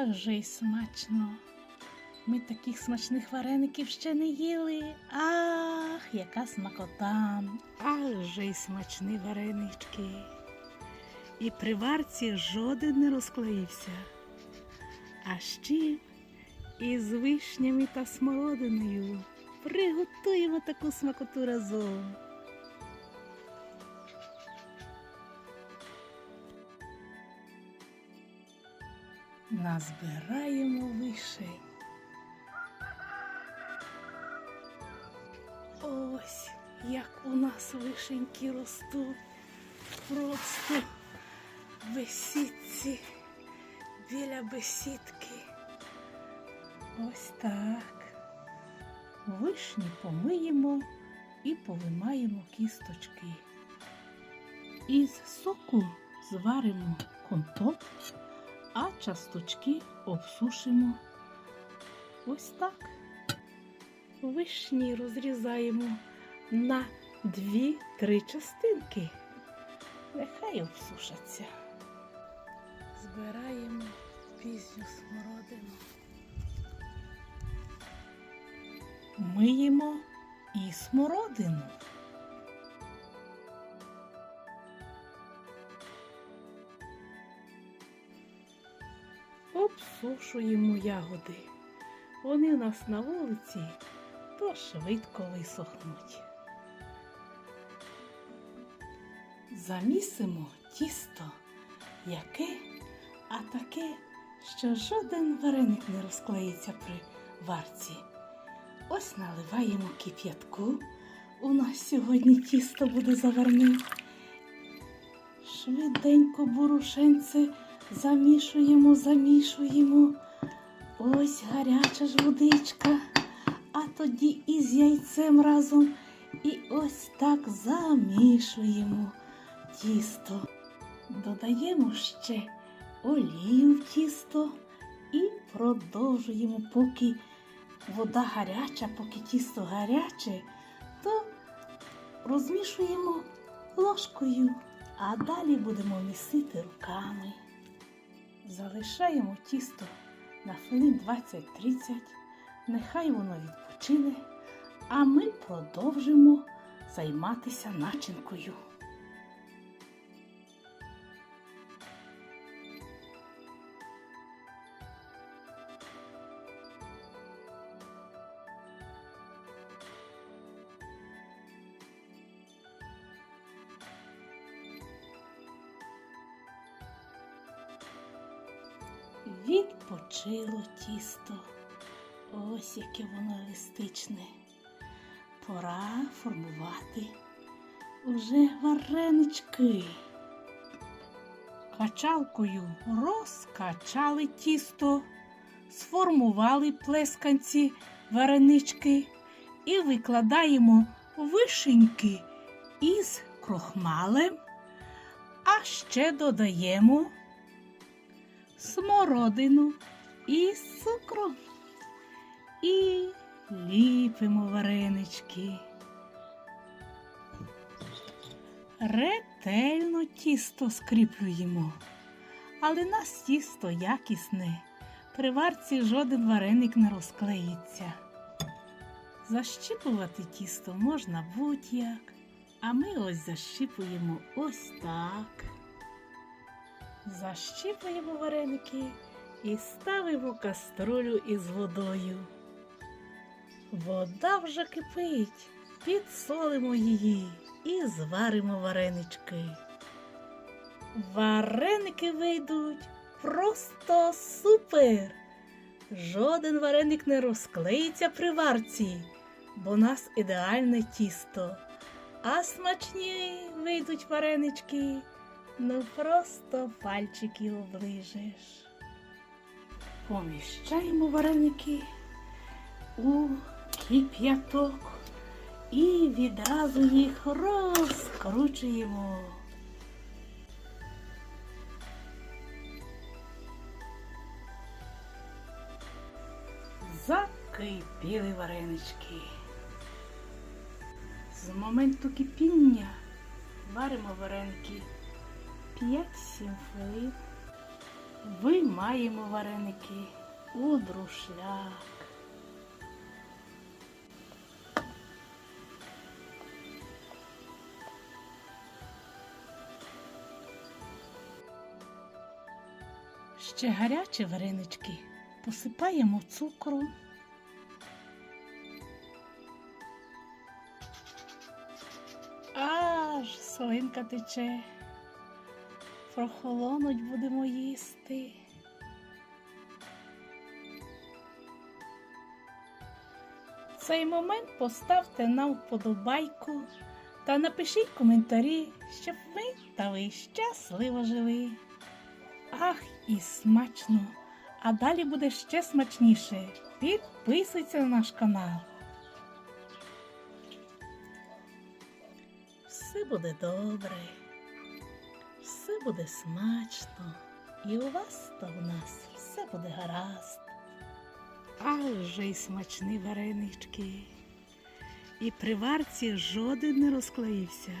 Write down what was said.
Ах же й смачно. Ми таких смачних вареників ще не їли. Ах, яка смакота. Ах же й смачні варенички. І при варці жоден не розклеївся. А ще із вишнями та смородиною приготуємо таку смакоту разом. Назбираємо вишень. Ось як у нас вишеньки ростуть. Просто бесідці, біля бесідки. Ось так. Вишні помиємо і повимаємо кісточки. Із соку зваримо компот, а часточки обсушимо. Ось так. Вишні розрізаємо на дві-три частинки. Нехай обсушаться. Збираємо пізню смородину. Миємо і смородину. Обсушуємо ягоди. Вони у нас на вулиці, то швидко висохнуть. Замісимо тісто, яке, а таке, що жоден вареник не розклеїться при варці. Ось наливаємо кип'ятку. У нас сьогодні тісто буде заварне. Швиденько бурушенце замішуємо, замішуємо. Ось гаряча ж водичка, а тоді із яйцем разом. І ось так замішуємо тісто. Додаємо ще олію в тісто і продовжуємо, поки вода гаряча, поки тісто гаряче, то розмішуємо ложкою, а далі будемо місити руками. Залишаємо тісто на хвилин 20-30, нехай воно відпочине, а ми продовжимо займатися начинкою. Відпочило тісто. Ось яке воно еластичне. Пора формувати уже варенички. Качалкою розкачали тісто, сформували плесканці варенички і викладаємо вишеньки із крохмалем, а ще додаємо смородину і цукру. І ліпимо варенички. Ретельно тісто скріплюємо, але нас тісто якісне. При варці жоден вареник не розклеїться. Защіпувати тісто можна будь-як, а ми ось защіпуємо ось так. Защіпуємо вареники і ставимо каструлю із водою. Вода вже кипить, підсолимо її і зваримо варенички. Вареники вийдуть просто супер! Жоден вареник не розклеїться при варці, бо у нас ідеальне тісто. А смачні вийдуть варенички. Ну просто пальчики оближеш. Поміщаємо вареники у кип'яток і відразу їх розкручуємо. Закипіли варенички. З моменту кипіння варимо вареники 5-7 хвилин. Виймаємо вареники у друшляк. Ще гарячі варенички посипаємо цукром. Аж слинка тече. Прохолонуть будемо їсти. В цей момент поставте нам вподобайку та напишіть коментарі, щоб ви та ви щасливо жили. Ах, і смачно! А далі буде ще смачніше. Підписуйся на наш канал. Все буде добре, все буде смачно, і у вас та у нас все буде гаразд. Ах вже й смачні варенички. І при варці жоден не розклеївся.